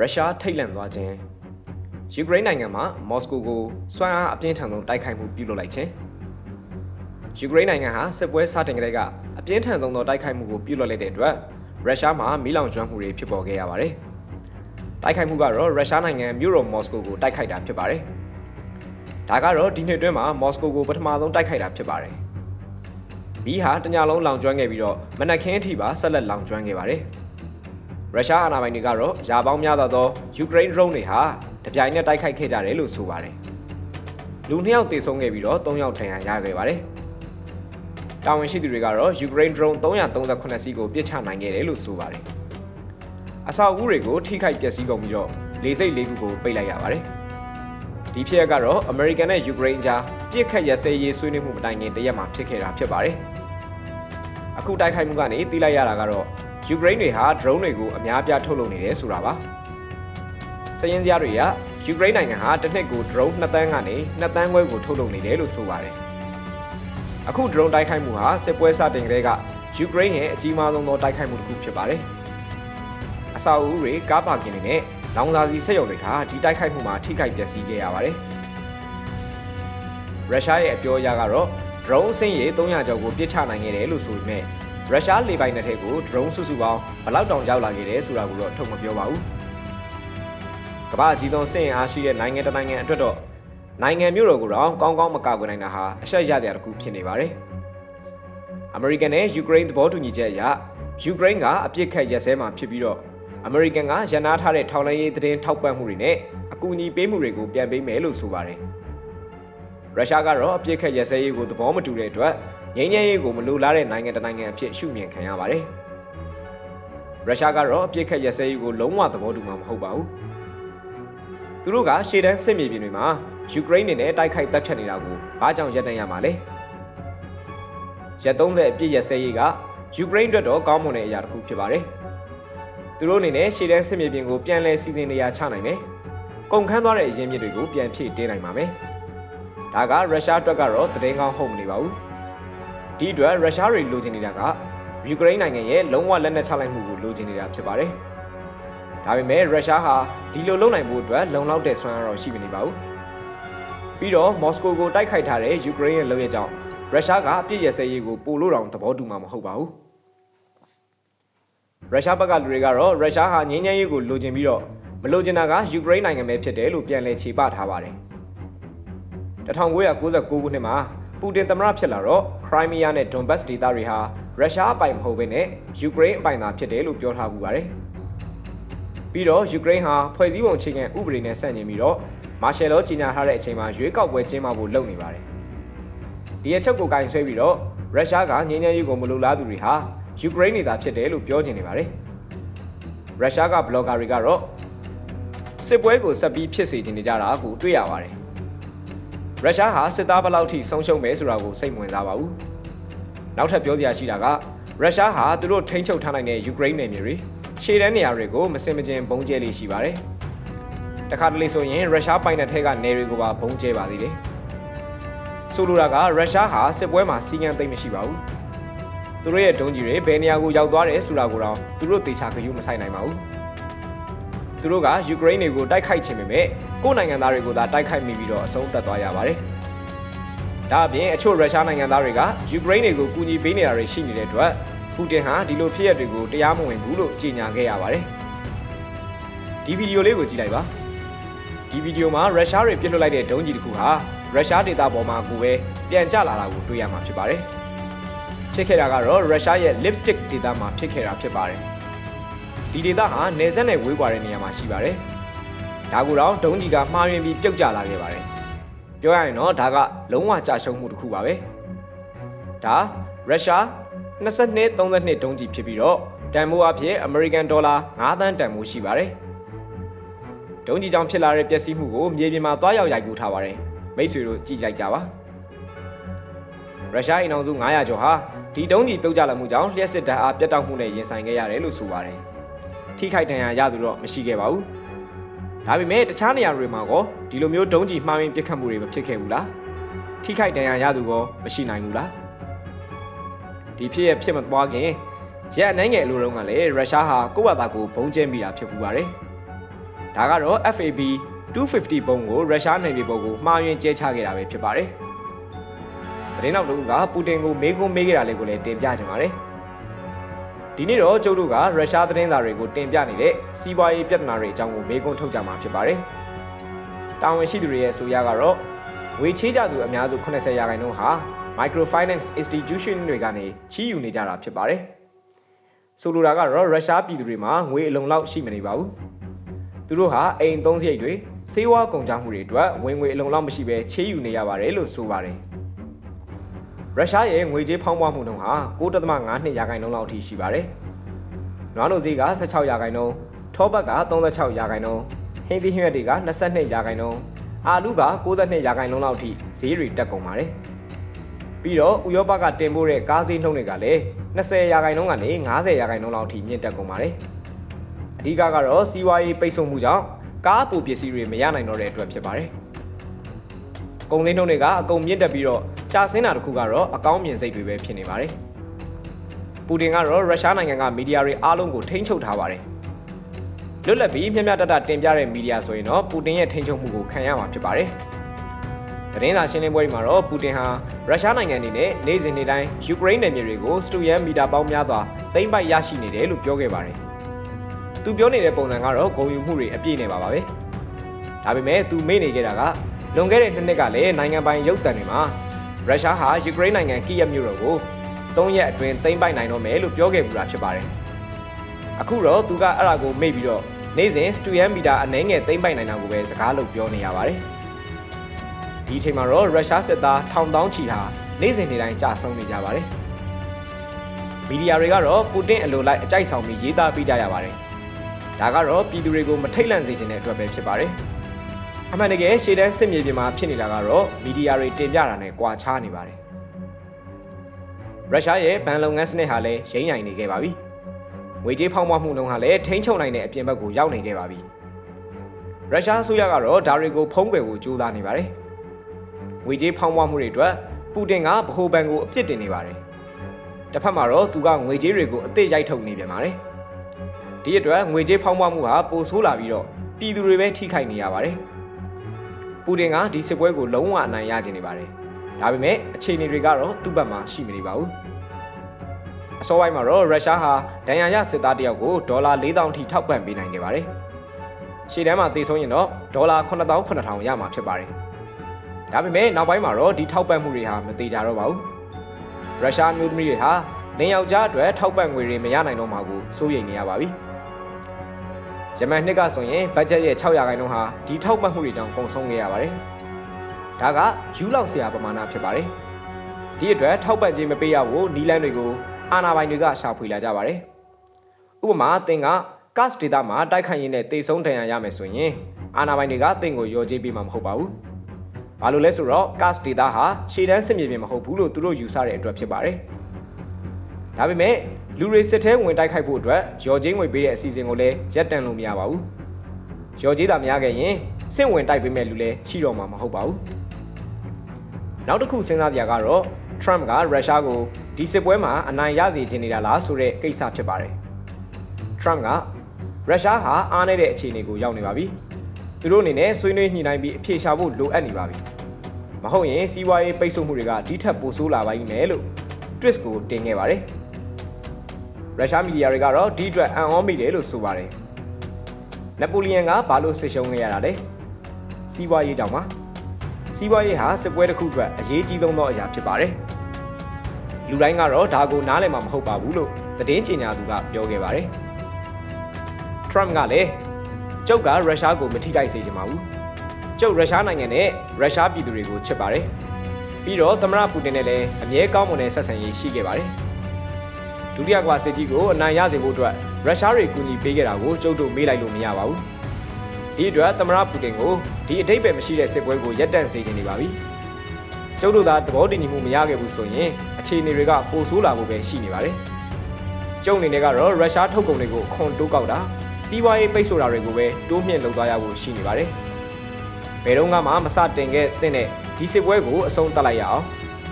ရုရှားထိတ်လန့်သွားခြင်းယူကရိန်းနိုင်ငံမှာမော်စကိုကိုစွမ်းအားအပြင်းထန်ဆုံးတိုက်ခိုက်မှုပြုလုပ်လိုက်ခြင်းယူကရိန်းနိုင်ငံဟာစစ်ပွဲစတင်ကတည်းကအပြင်းထန်ဆုံးသောတိုက်ခိုက်မှုကိုပြုလုပ်လိုက်တဲ့အတွက်ရုရှားမှာမီးလောင်ကျွမ်းမှုတွေဖြစ်ပေါ်ခဲ့ရပါတယ်။တိုက်ခိုက်မှုကတော့ရုရှားနိုင်ငံမြို့တော်မော်စကိုကိုတိုက်ခိုက်တာဖြစ်ပါတယ်။ဒါကတော့ဒီနှစ်အတွင်းမှာမော်စကိုကိုပထမဆုံးတိုက်ခိုက်တာဖြစ်ပါတယ်။မီးဟာတညလုံးလောင်ကျွမ်းခဲ့ပြီးတော့မနက်ခင်းအထိပါဆက်လက်လောင်ကျွမ်းခဲ့ပါတယ်။ ရုရှားအာဏာပိုင်တွေကတော့ယာပေါင်းများသောယူကရိန်း drone တွေဟာတပြိုင်နက်တိုက်ခိုက်ခဲ့ကြတယ်လို့ဆိုပါတယ်။လူနှစ်ယောက်သေဆုံးခဲ့ပြီးတော့၃ယောက်ဒဏ်ရာရခဲ့ပါတယ်။တာဝန်ရှိသူတွေကတော့ယူကရိန်း drone 338စီးကိုပစ်ချနိုင်ခဲ့တယ်လို့ဆိုပါတယ်။အဆောက်အဦတွေကိုထိခိုက်ပျက်စီးကုန်ပြီးတော့လေစိတ်လေးခုကိုပိတ်လိုက်ရပါတယ်။ဒီဖြစ်ရပ်ကတော့ American နဲ့ Ukraine ကြားပြစ်ခတ်ရစဲရေးဆွေးနွေးမှုမတိုင်ခင်တရက်မှာဖြစ်ခဲ့တာဖြစ်ပါတယ်။အခုတိုက်ခိုက်မှုကနေသိလိုက်ရတာကတော့ ယူကရိန်းတွေဟာ drone တွေကိုအများပြားထုတ်လုပ်နေတယ်ဆိုတာပါ။စည်ရင်းစရာတွေကယူကရိန်းနိုင်ငံဟာတစ်နှစ်ကို drone 2တန်းကနေ2တန်းခွဲကိုထုတ်လုပ်နေတယ်လို့ဆိုပါတယ်။အခု drone တိုက်ခိုက်မှုဟာစစ်ပွဲစတင်ကတည်းကယူကရိန်းရဲ့အကြီးမားဆုံးသောတိုက်ခိုက်မှုတစ်ခုဖြစ်ပါတယ်။အဆောက်အဦတွေကားပါကင်တွေနဲ့လောင်စာဆီစက်ရုံတွေဟာဒီတိုက်ခိုက်မှုမှာထိခိုက်ပျက်စီးခဲ့ရပါတယ်။ရုရှားရဲ့အပြောအရကတော့ drone စင်းရေ300ကျော်ကိုပစ်ချနိုင်ခဲ့တယ်လို့ဆိုပေမဲ့ ရုရှားလေပိုင်နယ်ထဲကို drone စုစုပေါင်းဘယ်လောက်တောင်ရောက်လာခဲ့တယ်ဆိုတာကိုတော့ထုတ်မပြောပါဘူး။ကမ္ဘာအကြီးဆုံးစစ်အင်အားရှိတဲ့နိုင်ငံတစ်နိုင်ငံအတွက်တော့နိုင်ငံမျိုးတော်ကိုတော့ကောင်းကောင်းမကာကွယ်နိုင်တာဟာအရှက်ရတဲ့တစ်ခုဖြစ်နေပါတယ်။ American နဲ့ Ukraine သဘောတူညီချက်အရ Ukraine ကအပြစ်ခတ်ရက်စဲမှာဖြစ်ပြီးတော့ American ကရန်နာထားတဲ့ထောက်လှမ်းရေးသတင်းထောက်ပံ့မှုတွေနဲ့အကူအညီပေးမှုတွေကိုပြန်ပေးမယ်လို့ဆိုပါတယ်။ရုရှားကတော့အပြစ်ခတ်ရက်စဲရေးကိုသဘောမတူတဲ့အတွက် ငြိမ်းချမ်းရေးကိုမလိုလားတဲ့နိုင်ငံတစ်နိုင်ငံအဖြစ်ရှုမြင်ခံရပါတယ်။ရုရှားကတော့အပြစ်ခတ်ရက်စဲရေးကိုလုံးဝသဘောတူမှာမဟုတ်ပါဘူး။သူတို့ကရှေ့တန်းစစ်မြေပြင်တွေမှာယူကရိန်းနေနဲ့တိုက်ခိုက်တပ်ဖြတ်နေတာကိုဘာကြောင့်ရပ်တန့်ရမှာလဲ။ရက်သုံးတဲ့အပြစ်ရက်စဲရေးကယူကရိန်းအတွက်တော့ကောင်းမွန်တဲ့အရာတစ်ခုဖြစ်ပါတယ်။သူတို့အနေနဲ့ရှေ့တန်းစစ်မြေပြင်ကိုပြန်လည်စီစဉ်နေရချနိုင်မယ်။ကုန်ခန်းသွားတဲ့အရင်းမြစ်တွေကိုပြန်ဖြည့်တင်းနိုင်ပါမယ်။ဒါကရုရှားအတွက်ကတော့သတင်းကောင်းဟုတ်မနေပါဘူး။ ဒီအတွက်ရုရှားတွေလိုချင်နေတာကယူကရိန်းနိုင်ငံရဲ့လုံးဝလက်နက်ချလိုက်မှုကိုလိုချင်နေတာဖြစ်ပါတယ်။ဒါပေမဲ့ရုရှားဟာဒီလိုလုပ်နိုင်ဖို့အတွက်လုံလောက်တဲ့စွမ်းအားတော့ရှိမနေပါဘူး။ပြီးတော့မော်စကိုကိုတိုက်ခိုက်ထားတဲ့ယူကရိန်းရဲ့လုပ်ရကြောင်းရုရှားကအပြစ်ရစဲရေးကိုပို့လို့တောင်သဘောတူမှာမဟုတ်ပါဘူး။ရုရှားဘက်ကလူတွေကတော့ရုရှားဟာငြိမ်းချမ်းရေးကိုလိုချင်ပြီးတော့မလိုချင်တာကယူကရိန်းနိုင်ငံပဲဖြစ်တယ်လို့ပြန်လည်ခြေပထားပါတယ်။1999ခုနှစ်မှာ ပူတင်သမ္မတဖြစ်လာတော့ခရိုင်းမီးယားနဲ့ဒွန်ဘတ်စ်ဒေသတွေဟာရုရှားအပိုင်မဟုတ်ဘဲနဲ့ယူကရိန်းအပိုင်သာဖြစ်တယ်လို့ပြောထားပူပါတယ်။ပြီးတော့ယူကရိန်းဟာဖွဲ့စည်းပုံအခြေခံဥပဒေနဲ့ဆန့်ကျင်ပြီးတော့မာရှယ်လောကြီးညာထားတဲ့အချိန်မှာရွေးကောက်ပွဲကျင်းပဖို့လုပ်နေပါတယ်။ဒီအချက်ကိုကင်ဆွဲပြီးတော့ရုရှားကငြိမ်းချမ်းရေးကိုမလိုလားသူတွေဟာယူကရိန်းနေသားဖြစ်တယ်လို့ပြောချင်နေပါတယ်။ရုရှားကဘလော့ဂါတွေကတော့စစ်ပွဲကိုဆက်ပြီးဖြစ်စေချင်နေကြတာကိုတွေ့ရပါတယ်။ ရုရှားဟာစစ်သားဘယ်လောက်ထိဆုံးရှုံးမယ်ဆိုတာကိုစိတ်ဝင်စားပါဘူး။နောက်ထပ်ပြောစရာရှိတာကရုရှားဟာသူတို့ထိန်းချုပ်ထားနိုင်တဲ့ယူကရိန်းနယ်မြေတွေရှေ့တန်းနေရာတွေကိုမစင်မကျင်ဘုံကျဲလေးရှိပါတယ်။တခါတလေဆိုရင်ရုရှားပိုင်နယ်ထဲကနယ်တွေကိုပါဘုံကျဲပါသေးတယ်။ဆိုလိုတာကရုရှားဟာစစ်ပွဲမှာစီကံသိမ့်မရှိပါဘူး။သူတို့ရဲ့ဒုံးကြီးတွေဘယ်နေရာကိုရောက်သွားတယ်ဆိုတာကိုတော့သူတို့သေချာဂရုမစိုက်နိုင်ပါဘူး။ သူတို့ကယူကရိန်းတွေကိုတိုက်ခိုက်ခြင်းပေမဲ့ကိုယ်နိုင်ငံသားတွေကိုသာတိုက်ခိုက်မိပြီးတော့အဆုံးသတ်သွားရပါတယ်။ဒါအပြင်အချို့ရုရှားနိုင်ငံသားတွေကယူကရိန်းတွေကိုကူညီပေးနေတာတွေရှိနေတဲ့အတွက်ပူတင်ဟာဒီလိုဖြစ်ရပ်တွေကိုတရားမဝင်ဘူးလို့ကြေညာခဲ့ရပါတယ်။ဒီဗီဒီယိုလေးကိုကြည့်လိုက်ပါ။ဒီဗီဒီယိုမှာရုရှားတွေပြစ်လွှတ်လိုက်တဲ့ဒုံးကြီးတစ်ခုဟာရုရှားဒေသပေါ်မှာကိုပဲပြန်ကျလာတာကိုတွေ့ရမှာဖြစ်ပါတယ်။ဖြစ်ခဲ့တာကတော့ရုရှားရဲ့ lipstick ဒေသမှာဖြစ်ခဲ့တာဖြစ်ပါတယ်။ ဒီဒေသဟာနေဆက်နဲ့ဝေးကွာတဲ့နေရာမှာရှိပါတယ်။ဒါကိုတော့ဒုံးကြီးကမှားယွင်းပြီးပြုတ်ကျလာခဲ့ပါတယ်။ပြောရရင်တော့ဒါကလုံးဝကြာရှုံးမှုတစ်ခုပါပဲ။ဒါရုရှား22 32ဒုံးကြီးဖြစ်ပြီးတော့တန်မိုးအဖြစ်အမေရိကန်ဒေါ်လာ9သန်းတန်မိုးရှိပါတယ်။ဒုံးကြီးကြောင့်ဖြစ်လာတဲ့ပျက်စီးမှုကိုမြေပြင်မှာသွားရောက်ရိုက်ကူးထားပါတယ်။မိတ်ဆွေတို့ကြည့်လိုက်ကြပါ။ရုရှားအိမ်အောင်စု900ကျော်ဟာဒီဒုံးကြီးပြုတ်ကျလာမှုကြောင့်လျှက်စစ်ဓာတ်အားပြတ်တောက်မှုနဲ့ရင်ဆိုင်ခဲ့ရတယ်လို့ဆိုပါတယ်။ ထိခိုက်ဒဏ်ရာရသူတော့မရှိခဲ့ပါဘူး။ဒါပေမဲ့တခြားနေရာတွေမှာကောဒီလိုမျိုးဒုံးကြီးမှားယွင်းပစ်ခတ်မှုတွေမဖြစ်ခဲ့ဘူးလား။ထိခိုက်ဒဏ်ရာရသူကောမရှိနိုင်ဘူးလား။ဒီဖြစ်ရဖြစ်မသွားခင်ရက်နိုင်ငယ်အလိုတုန်းကလည်းရုရှားဟာကိုယ့်ဘာသာကိုဘုံကျဲမိတာဖြစ်ပူပါတယ်။ဒါကတော့ FAB 250ပုံကိုရုရှားနယ်မြေပေါ်ကိုမှားယွင်းကျဲချခဲ့တာပဲဖြစ်ပါတယ်။သတင်းနောက်တစ်ခုကပူတင်ကိုမေးခွန်းမေးခဲ့တာလေးကိုလည်းတင်ပြကြပါတယ်။ ဒီနေ့တော့ကျုပ်တို့ကရုရှားသတင်းစာတွေကိုတင်ပြနေတဲ့စီးပွားရေးပြဿနာတွေအကြောင်းကိုမေးခွန်းထုတ်ကြမှာဖြစ်ပါတယ်။တာဝန်ရှိသူတွေရဲ့ဆိုရကတော့ငွေချေးကြသူအများစု80ရာခိုင်နှုန်းဟာ microfinance institution တွေကနေချီးယူနေကြတာဖြစ်ပါတယ်။ဆိုလိုတာကတော့ရုရှားပြည်သူတွေမှာငွေအလုံလောက်ရှိမနေပါဘူး။သူတို့ဟာအိမ်သုံးစရိတ်တွေစေဝါကုန်ကြမှုတွေအတွက်ဝင်ငွေအလုံလောက်မရှိဘဲချေးယူနေရပါတယ်လို့ဆိုပါတယ်။ ရုရှားရဲ့ငွေကြေးဖောင်းပွားမှုနှုန်းဟာ9.52ရာခိုင်နှုန်းလောက်အထိရှိပါတယ်။နွားနိုဈေးက16ရာခိုင်နှုန်း၊ထောပတ်က36ရာခိုင်နှုန်း၊ဟင်းသီးဟင်းရွက်တွေက22ရာခိုင်နှုန်း၊အာလူက62ရာခိုင်နှုန်းလောက်အထိဈေးတွေတက်ကုန်ပါတယ်။ပြီးတော့ဥရောပကတင်ပို့တဲ့ကားဈေးနှုန်းတွေကလည်း20ရာခိုင်နှုန်းကနေ90ရာခိုင်နှုန်းလောက်အထိမြင့်တက်ကုန်ပါတယ်။အဓိကကတော့စီးပွားရေးပိတ်ဆို့မှုကြောင့်ကားအပူပစ္စည်းတွေမရနိုင်တော့တဲ့အတွက်ဖြစ်ပါတယ်။ကုန်စည်နှုန်းတွေကအကုန်မြင့်တက်ပြီးတော့ ကြာဆင်းတာတစ်ခုကတော့အကောင်းမြင်စိတ်တွေပဲဖြစ်နေပါတယ်။ပူတင်ကတော့ရုရှားနိုင်ငံကမီဒီယာတွေအားလုံးကိုထိန်းချုပ်ထားပါတယ်။လွတ်လပ်ပြီးမျှမျှတတတင်ပြတဲ့မီဒီယာဆိုရင်တော့ပူတင်ရဲ့ထိန်းချုပ်မှုကိုခံရမှာဖြစ်ပါတယ်။သတင်းစာရှင်းလင်းပွဲဒီမှာတော့ပူတင်ဟာရုရှားနိုင်ငံအနေနဲ့နေ့စဉ်နေ့တိုင်းယူကရိန်းနယ်မြေတွေကိုစတူယန်မီတာပေါင်းများစွာသိမ်းပိုက်ရရှိနေတယ်လို့ပြောခဲ့ပါတယ်။သူပြောနေတဲ့ပုံစံကတော့ဂုံယူမှုတွေအပြည့်နဲ့ပါပါပဲ။ဒါပေမဲ့သူမေ့နေခဲ့တာကလွန်ခဲ့တဲ့နှစ်နှစ်ကလည်းနိုင်ငံပိုင်ရုပ်သံတွေမှာ ရုရှားဟာယူကရိန်းနိုင်ငံကီယက်မြို့တော်ကို၃ရက်အတွင်းသိမ်းပိုက်နိုင်တော့မယ်လို့ပြောခဲ့ပူတာဖြစ်ပါတယ်။အခုတော့သူကအဲ့ဒါကိုမေ့ပြီးတော့နေ့စဉ်စတူယန်မီတာအနည်းငယ်သိမ်းပိုက်နိုင်တာကိုပဲစကားလို့ပြောနေရပါတယ်။ဒီအချိန်မှာတော့ရုရှားစစ်သားထောင်တောင်းချီဟာနေ့စဉ်နေ့တိုင်းကြာဆုံးနေကြပါတယ်။မီဒီယာတွေကတော့ပူတင်အလိုလိုက်အကြိုက်ဆောင်ပြီးရေးသားပေးကြရပါတယ်။ဒါကတော့ပြည်သူတွေကိုမထိတ်လန့်စေချင်တဲ့အတွက်ပဲဖြစ်ပါတယ်။ အမှန်တကယ်ရှေ့တန်းစစ်မြေပြင်မှာဖြစ်နေတာကတော့မီဒီယာတွေတင်ပြတာနဲ့ကြွာချားနေပါတယ်။ရုရှားရဲ့ဘဏ်လုပ်ငန်းစနစ်ဟာလည်းရိမ့်ရိုင်နေခဲ့ပါပြီ။ငွေကြေးဖောင်းပွားမှုနှုန်းဟာလည်းထိန်းချုပ်နိုင်တဲ့အပြင်ဘက်ကိုရောက်နေခဲ့ပါပြီ။ရုရှားအစိုးရကတော့ဒါတွေကိုဖုံးကွယ်ဖို့ကြိုးစားနေပါတယ်။ငွေကြေးဖောင်းပွားမှုတွေအတွက်ပူတင်ကဗဟိုဘဏ်ကိုအပြစ်တင်နေပါတယ်။တစ်ဖက်မှာတော့သူကငွေကြေးတွေကိုအသစ်ရိုက်ထုတ်နေပြန်ပါတယ်။ဒီအတွက်ငွေကြေးဖောင်းပွားမှုဟာပိုဆိုးလာပြီးတော့ပြည်သူတွေပဲထိခိုက်နေရပါတယ်။ ပူတင်ကဒီစစ်ပွဲကိုလုံးဝအနိုင်ရကျင်နေပါတယ်။ဒါပေမဲ့အခြေအနေတွေကတော့သူ့ဘက်မှာရှိမနေပါဘူး။အစောပိုင်းမှာတော့ရုရှားဟာဒဏ်ရာရစစ်သားတယောက်ကိုဒေါ်လာ4000ထိထောက်ပံ့ပေးနိုင်ခဲ့ပါတယ်။ရှေ့တန်းမှာတည်ဆုံးရင်တော့ဒေါ်လာ9000 9000ရမှာဖြစ်ပါတယ်။ဒါပေမဲ့နောက်ပိုင်းမှာတော့ဒီထောက်ပံ့မှုတွေဟာမသေးကြတော့ပါဘူး။ရုရှားမျိုးသမီးတွေဟာလင်ယောက်ျားအတွက်ထောက်ပံ့ငွေတွေမရနိုင်တော့မှာကိုစိုးရိမ်နေရပါပြီ။ ဂျမန်နှစ်ကဆိုရင်ဘတ်ဂျက်ရဲ့600ခိုင်နှုန်းဟာဒီထောက်ပံ့မှုတွေကြောင့်ကုန်ဆုံးခဲ့ရပါတယ်။ဒါကယူလောက်စရာပမာဏဖြစ်ပါတယ်။ဒီအတွက်ထောက်ပံ့ခြင်းမပေးရဘူးနီလန်းတွေကိုအာနာပိုင်တွေကရှာဖွေလာကြပါတယ်။ဥပမာသင်က cast data မှာတိုက်ခိုက်ရင်းနဲ့တိတ်ဆုံးဒဏ်ရာရမယ်ဆိုရင်အာနာပိုင်တွေကသင်ကိုရောကြေးပေးမှာမဟုတ်ပါဘူး။ဘာလို့လဲဆိုတော့ cast data ဟာရှေ့တန်းစစ်မြေပြင်မဟုတ်ဘူးလို့သူတို့ယူဆတဲ့အတွက်ဖြစ်ပါတယ်။ ဒါပေမဲ့လူတွေစစ်ထဲဝင်တိုက်ခိုက်ဖို့အတွက်ရော်ကြေးငွေပေးတဲ့အစီအစဉ်ကိုလည်းရပ်တန့်လို့မရပါဘူး။ရော်ကြေးသာမရခဲ့ရင်စစ်ဝင်တိုက်ပေးမဲ့လူလည်းရှိတော့မှာမဟုတ်ပါဘူး။နောက်တစ်ခုစဉ်းစားကြရကတော့ Trump ကရုရှားကိုဒီစစ်ပွဲမှာအနိုင်ရစေချင်နေတာလားဆိုတဲ့ကိစ္စဖြစ်ပါတယ်။ Trump ကရုရှားဟာအားနည်းတဲ့အခြေအနေကိုရောက်နေပါပြီ။သူတို့အနေနဲ့ဆွေးနွေးညှိနှိုင်းပြီးအပြေရှားဖို့လိုအပ်နေပါပြီ။မဟုတ်ရင်စီးပွားရေးပိတ်ဆို့မှုတွေကဒီထက်ပိုဆိုးလာပါလိမ့်မယ်လို့ twist ကိုတင်ခဲ့ပါတယ်။ ရုရှားမီဒီယာတွေကတော့ဒီအတွက်အံ့ဩမိတယ်လို့ဆိုပါတယ်။နပိုလီယန်ကဘာလို့ဆစ်ရှုံးခဲ့ရတာလဲ။စီးပွားရေးကြောင့်ပါ။စီးပွားရေးဟာစစ်ပွဲတစ်ခုအတွက်အရေးကြီးဆုံးသောအရာဖြစ်ပါတယ်။လူတိုင်းကတော့ဒါကိုနားလည်မှာမဟုတ်ပါဘူးလို့သတင်းကြေညာသူကပြောခဲ့ပါတယ်။ Trump ကလည်းကျုပ်ကရုရှားကိုမထိခိုက်စေချင်ပါဘူး။ကျုပ်ရုရှားနိုင်ငံနဲ့ရုရှားပြည်သူတွေကိုချစ်ပါတယ်။ပြီးတော့သမ္မတပူတင်နဲ့လည်းအမြဲကောင်းမွန်တဲ့ဆက်ဆံရေးရှိခဲ့ပါတယ်။ ဒုတိယကမ္ဘာစစ်ကြီးကိုအနိုင်ရစေဖို့အတွက်ရုရှားတွေကူညီပေးခဲ့တာကိုကျုပ်တို့မေးလိုက်လို့မရပါဘူး။ဒီအတွက်သမ္မတပူတင်ကိုဒီအတိတ်ပဲမရှိတဲ့စစ်ပွဲကိုရပ်တန့်စေချင်နေပါပြီ။ကျုပ်တို့သာသဘောတည်ငြိမ်မှုမရခဲ့ဘူးဆိုရင်အခြေအနေတွေကပိုဆိုးလာဖို့ပဲရှိနေပါတယ်။ကျုပ်အနေနဲ့ကတော့ရုရှားထုတ်ကုန်တွေကိုအခွန်တိုးကောက်တာစီးပွားရေးပိတ်ဆို့တာတွေကိုပဲတိုးမြင့်လုပ်သွားရဖို့ရှိနေပါတယ်။ဘယ်တော့မှမစတင်ခဲ့တဲ့ဒီစစ်ပွဲကိုအဆုံးသတ်လိုက်ရအောင်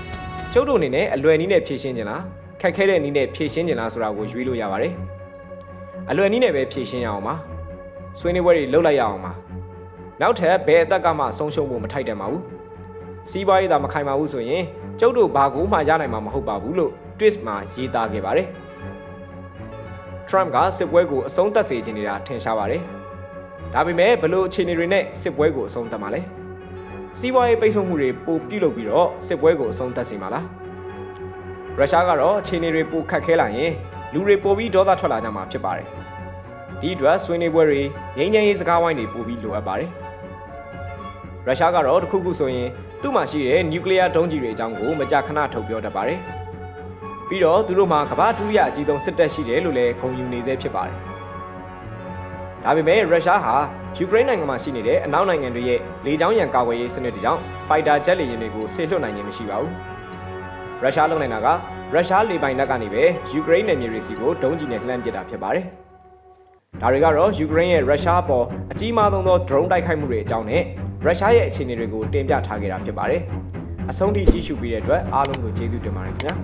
။ကျုပ်တို့အနေနဲ့အလွယ်နည်းနဲ့ဖြည့်ရှင်းကြလား ခက်ခဲတဲ့နည်းနဲ့ဖြည့်ရှင်းကြလားဆိုတာကိုရွေးလို့ရပါတယ်။အလွယ်နည်းနဲ့ပဲဖြည့်ရှင်းရအောင်ပါ။ဆွေးနွေးပွဲတွေလုပ်လိုက်ရအောင်ပါနောက်ထပ်ဘယ်အသက်ကမှဆုံးရှုံးဖို့မထိုက်တန်ပါဘူးစီးပွားရေးသာမခိုင်ပါဘူးဆိုရင်ကျုပ်တို့ဘာကူမှရနိုင်မှာမဟုတ်ပါဘူးလို့ twist မှာရေးသားခဲ့ပါတယ် Trump ကစစ်ပွဲကိုအဆုံးသတ်စေချင်နေတာထင်ရှားပါတယ်ဒါပေမဲ့ဘလို့အခြေအနေတွေနဲ့စစ်ပွဲကိုအဆုံးသတ်မှာလဲစီးပွားရေးပိတ်ဆို့မှုတွေပိုပြုလုပ်ပြီးတော့စစ်ပွဲကိုအဆုံးသတ်စေမှာလား ရုရှားကတော့အခြေအနေတွေပိုခက်ခဲလာရင်လူတွေပိုပြီးဒေါသထွက်လာကြမှာဖြစ်ပါတယ်ဒီအတွက်ဆွေးနွေးပွဲတွေငြိမ်းချမ်းရေးစကားဝိုင်းတွေပိုပြီးလိုအပ်ပါတယ်ရုရှားကတော့တခုခုဆိုရင်သူ့မှာရှိတဲ့နျူကလ িয়ার ဒုံးကျည်တွေအကြောင်းကိုမကြာခဏထုတ်ပြောတတ်ပါတယ်ပြီးတော့သူတို့မှာကမ္ဘာဒုတိယအကြီးဆုံးစစ်တပ်ရှိတယ်လို့လည်းဂုဏ်ယူနေသေးဖြစ်ပါတယ်ဒါပေမဲ့ရုရှားဟာယူကရိန်းနိုင်ငံမှာရှိနေတဲ့အနောက်နိုင်ငံတွေရဲ့လေကြောင်းရန်ကာကွယ်ရေးစနစ်တွေကြောင့်ဖိုက်တာဂျက်လေယာဉ်တွေကိုဆေလွတ်နိုင်ခြင်းမရှိပါဘူး ရုရှားလုံနိုင်တာကရုရှားလေပိုင်နက်ကနေပဲယူကရိန်းနယ်မြေတွေစီကိုဒုံးကျည်နဲ့လှမ်းပစ်တာဖြစ်ပါတယ်ဒါတွေကတော့ယူကရိန်းရဲ့ရုရှားပေါ်အကြီးမားဆုံးသော drone တိုက်ခိုက်မှုတွေအကြောင်းနဲ့ရုရှားရဲ့အခြေအနေတွေကိုတင်ပြထားခဲ့တာဖြစ်ပါတယ်အဆုံးထိကြည့်ရှုပြီးတဲ့အတွက်အားလုံးကိုကျေးဇူးတင်ပါတယ်ခင်ဗျာ